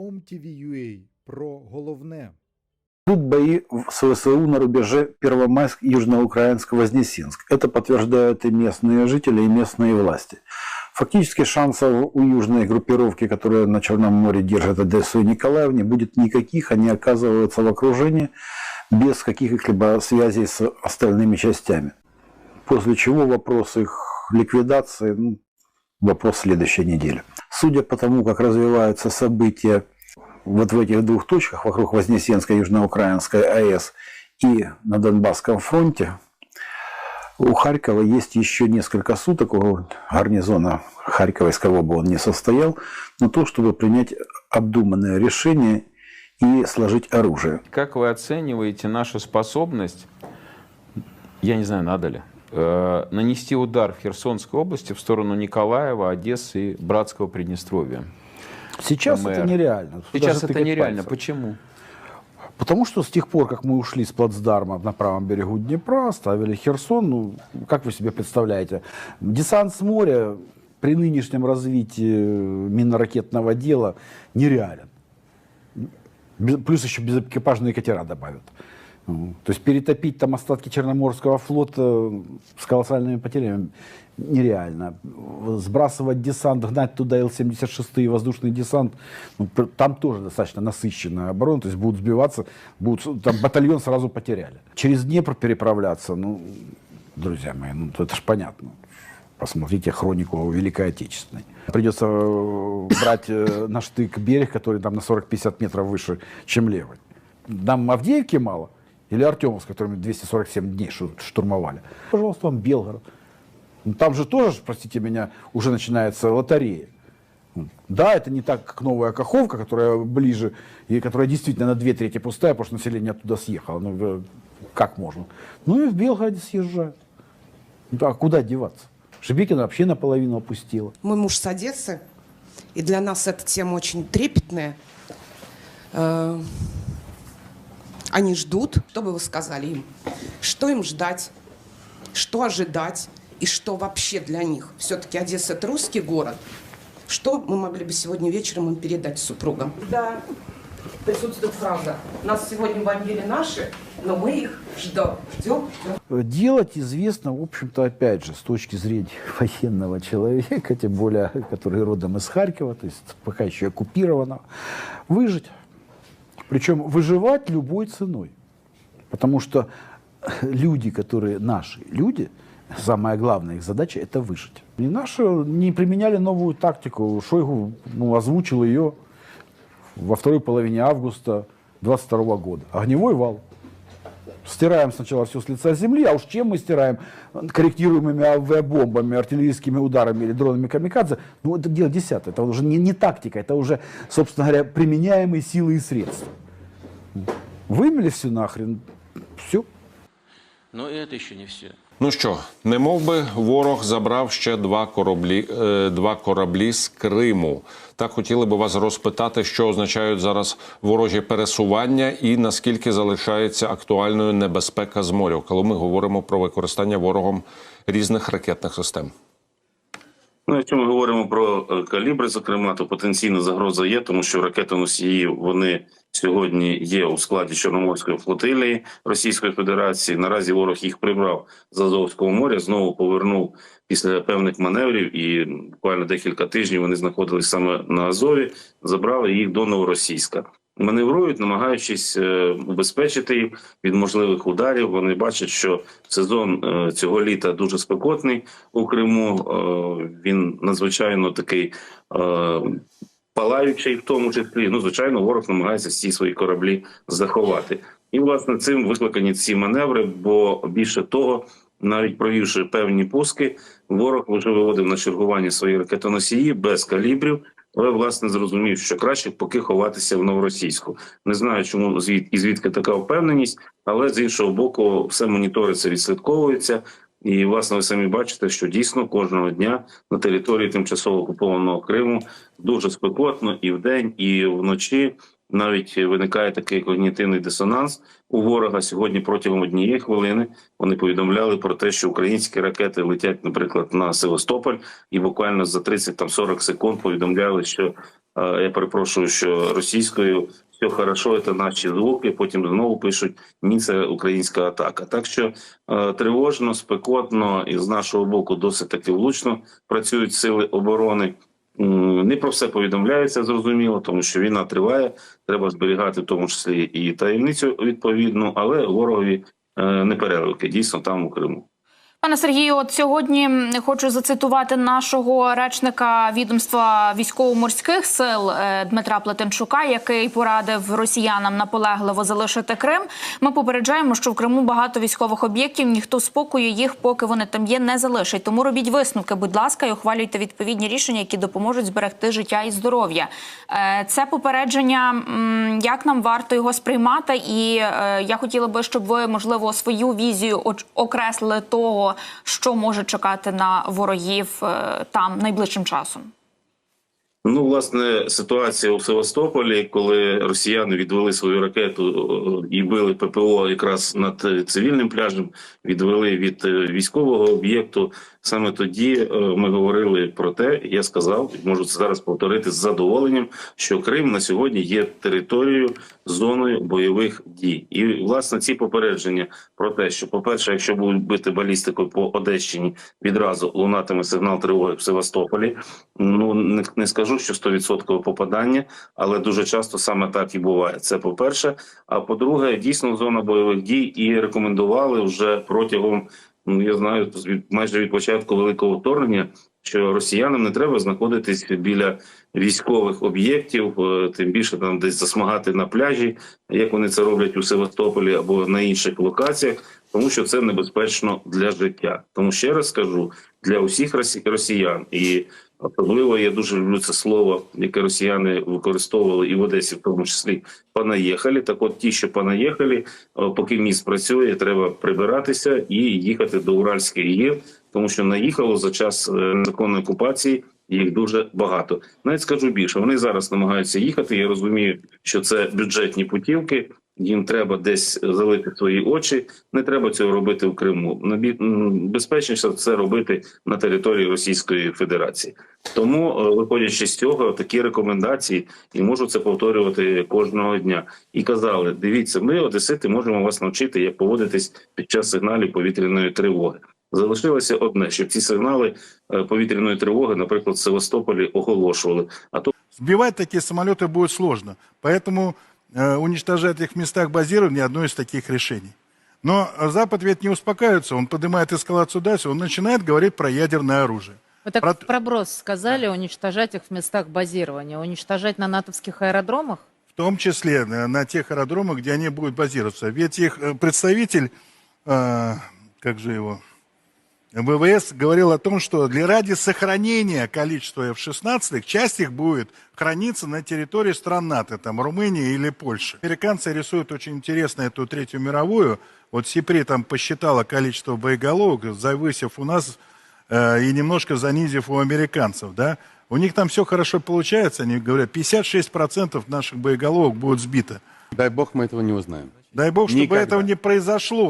OMTV.ua про головне. Идут бои в- ВСУ на рубеже Первомайск, Южноукраинск, Вознесенск. Это подтверждают и местные жители, и местные власти. Фактически шансов у южной группировки, которая на Черном море держит Одессу и Николаев, не будет никаких. Они оказываются в окружении без каких-либо связей с остальными частями. После чего вопрос их ликвидации, ну, вопрос следующей недели. Судя по тому, как развиваются события вот в этих двух точках, вокруг Вознесенской, Южноукраинской АЭС и на Донбасском фронте, у Харькова есть еще несколько суток, у гарнизона Харькова, из кого бы он ни состоял, на то, чтобы принять обдуманное решение и сложить оружие. Как вы оцениваете нашу способность, я не знаю, надо ли, э, нанести удар в Херсонской области в сторону Николаева, Одессы и братского Приднестровья? Сейчас КМР. это нереально. Сейчас это нереально. пальцем. Почему? Потому что с тех пор, как мы ушли с плацдарма на правом берегу Днепра, оставили Херсон, ну, как вы себе представляете, десант с моря при нынешнем развитии минно-ракетного дела нереален. Плюс еще безэкипажные катера добавят. То есть перетопить там остатки Черноморского флота с колоссальными потерями нереально. Сбрасывать десант, гнать туда Л-76 и воздушный десант, ну, там тоже достаточно насыщенная оборона, то есть будут сбиваться, будут, там батальон сразу потеряли. Через Днепр переправляться, ну, друзья мои, ну, это ж понятно. Посмотрите хронику Великой Отечественной. Придется э, брать э, на штык берег, который там на 40-50 метров выше, чем левый. Нам Авдеевки мало? Или Артемовск, который мы 247 дней штурмовали? Пожалуйста, вам Белгород. Ну, Там же тоже, простите меня, уже начинается лотерея. Да, это не так, как новая Каховка, которая ближе, и которая действительно на две трети пустая, потому что население оттуда съехало. Ну, э, как можно? Ну и в Белгороде съезжают. Ну, а куда деваться? Шебекина вообще наполовину опустила. Мой муж с Одессы, и для нас эта тема очень трепетная. Они ждут, что бы вы сказали им? Что им ждать? Что ожидать? И что вообще для них? Все-таки Одесса – это русский город. Что мы могли бы сегодня вечером им передать супругам? Да, присутствует фраза. Нас сегодня бомбили наши, но мы их ждем, ждем, ждем. Делать известно, в общем-то, опять же, с точки зрения военного человека, тем более, который родом из Харькова, то есть пока еще оккупированного, выжить. Причем выживать любой ценой. Потому что люди, которые наши люди, самая главная их задача – это выжить. И наши не применяли новую тактику. Шойгу ну, озвучил ее во второй половине августа 22 года. Огневой вал. Стираем сначала все с лица земли, а уж чем мы стираем? Корректируемыми авиабомбами, артиллерийскими ударами или дронами камикадзе. Ну, это дело десятое. Это уже не, не тактика, это уже, собственно говоря, применяемые силы и средства. Вымели все нахрен, все. Но это еще не все. Ну що, не мов би ворог забрав ще два кораблі, е, два кораблі з Криму. Так хотіли би вас розпитати, що означають зараз ворожі пересування і наскільки залишається актуальною небезпека з моря, коли ми говоримо про використання ворогом різних ракетних систем. Ну, якщо ми говоримо про е, калібри, зокрема, то потенційна загроза є, тому що ракетоносії вони сьогодні є у складі Чорноморської флотилії Російської Федерації. Наразі ворог їх прибрав з Азовського моря, знову повернув після певних маневрів, і буквально декілька тижнів вони знаходились саме на Азові, забрали їх до Новоросійська. Маневрують, намагаючись е, убезпечити їх від можливих ударів. Вони бачать, що сезон е, цього літа дуже спекотний у Криму. Е, Він надзвичайно такий палаючий, в тому числі. Ну, звичайно, ворог намагається всі свої кораблі заховати. І власне цим викликані ці маневри. Бо більше того, навіть провівши певні пуски, ворог вже виводив на чергування свої ракетоносії без калібрів. Але власне зрозумів, що краще поки ховатися в новоросійську. Не знаю, чому звід і звідки така впевненість, але з іншого боку, все моніториться, відслідковується. І власне ви самі бачите, що дійсно кожного дня на території тимчасово окупованого Криму дуже спекотно і вдень, і вночі. Навіть виникає такий когнітивний дисонанс у ворога. Сьогодні протягом однієї хвилини вони повідомляли про те, що українські ракети летять, наприклад, на Севастополь, і буквально за 30-40 секунд повідомляли, що е, я перепрошую, що російською все хорошо, це наші звуки. Потім знову пишуть ні, це українська атака. Так що е, тривожно, спекотно і з нашого боку досить таки влучно працюють сили оборони. Не про все повідомляється, зрозуміло, тому що війна триває. Треба зберігати в тому числі і таємницю відповідну, але ворогові е, не переливки дійсно там у Криму. Пане Сергію, от сьогодні хочу зацитувати нашого речника відомства військово-морських сил е, Дмитра Плетенчука, який порадив росіянам наполегливо залишити Крим. Ми попереджаємо, що в Криму багато військових об'єктів. Ніхто спокою їх, поки вони там є, не залишить. Тому робіть висновки, будь ласка, і ухвалюйте відповідні рішення, які допоможуть зберегти життя і здоров'я. Е, Це попередження. Як нам варто його сприймати? І е, я хотіла би, щоб ви можливо свою візію окреслили того, що може чекати на ворогів е, там найближчим часом. Ну, власне, ситуація у Севастополі, коли росіяни відвели свою ракету е, і били ППО якраз над е, цивільним пляжем, відвели від військового об'єкту. Саме тоді е, ми говорили про те, я сказав, можу зараз повторити з задоволенням, що Крим на сьогодні є територією зоною бойових дій. І власне ці попередження про те, що, по-перше, якщо будуть бити балістикою по Одещині, відразу лунатиме сигнал тривоги в Севастополі. Ну не, не скажу, що 100% попадання, але дуже часто саме так і буває. Це по-перше. А по-друге, дійсно зона бойових дій і рекомендували вже протягом. Ну я знаю, майже від початку великого вторгнення, що росіянам не треба знаходитись біля військових об'єктів, е, тим більше там десь засмагати на пляжі, як вони це роблять у Севастополі або на інших локаціях, тому що це небезпечно для життя. Тому ще раз скажу для усіх росі- росіян і. Особливо я дуже люблю це слово, яке росіяни використовували і в Одесі, в тому числі понаїхали. Так, от ті, що понаїхали, поки міст працює, треба прибиратися і їхати до Уральських гір, тому що наїхало за час е, незаконної окупації. Їх дуже багато. Навіть скажу більше. Вони зараз намагаються їхати. Я розумію, що це бюджетні путівки Їм треба десь залити свої очі. Не треба цього робити в Криму. Набі- м, Безпечніше це робити на території Російської Федерації. Тому, е, виходячи з цього, такі рекомендації і можу це повторювати кожного дня. І казали: дивіться, ми, одесити, можемо вас навчити, як поводитись під час сигналів повітряної тривоги. Залишилося одне, щоб ці сигнали е, повітряної тривоги, наприклад, в Севастополі оголошували. А то Сбивать такие самолеты будет сложно. Поэтому э, Уничтожать их в местах базирования одно из таких решений. Но э, Запад ведь не успокаивается, он поднимает эскалацию дальше, он начинает говорить про ядерное оружие. Вы так Про- проброс сказали, уничтожать их в местах базирования. Уничтожать на натовских аэродромах? В том числе э, на тех аэродромах, где они будут базироваться. Ведь их э, представитель, э, как же его, ВВС говорил о том, что для ради сохранения количества F-16, часть их будет храниться на территории стран НАТО, там Румынии или Польши. Американцы рисуют очень интересно эту Третью мировую. Вот Сипри там посчитала количество боеголовок, завысив у нас э, и немножко занизив у американцев, да. У них там все хорошо получается, они говорят, 56% наших боеголовок будут сбито. Дай бог мы этого не узнаем. Дай бог, чтобы Никогда. этого не произошло.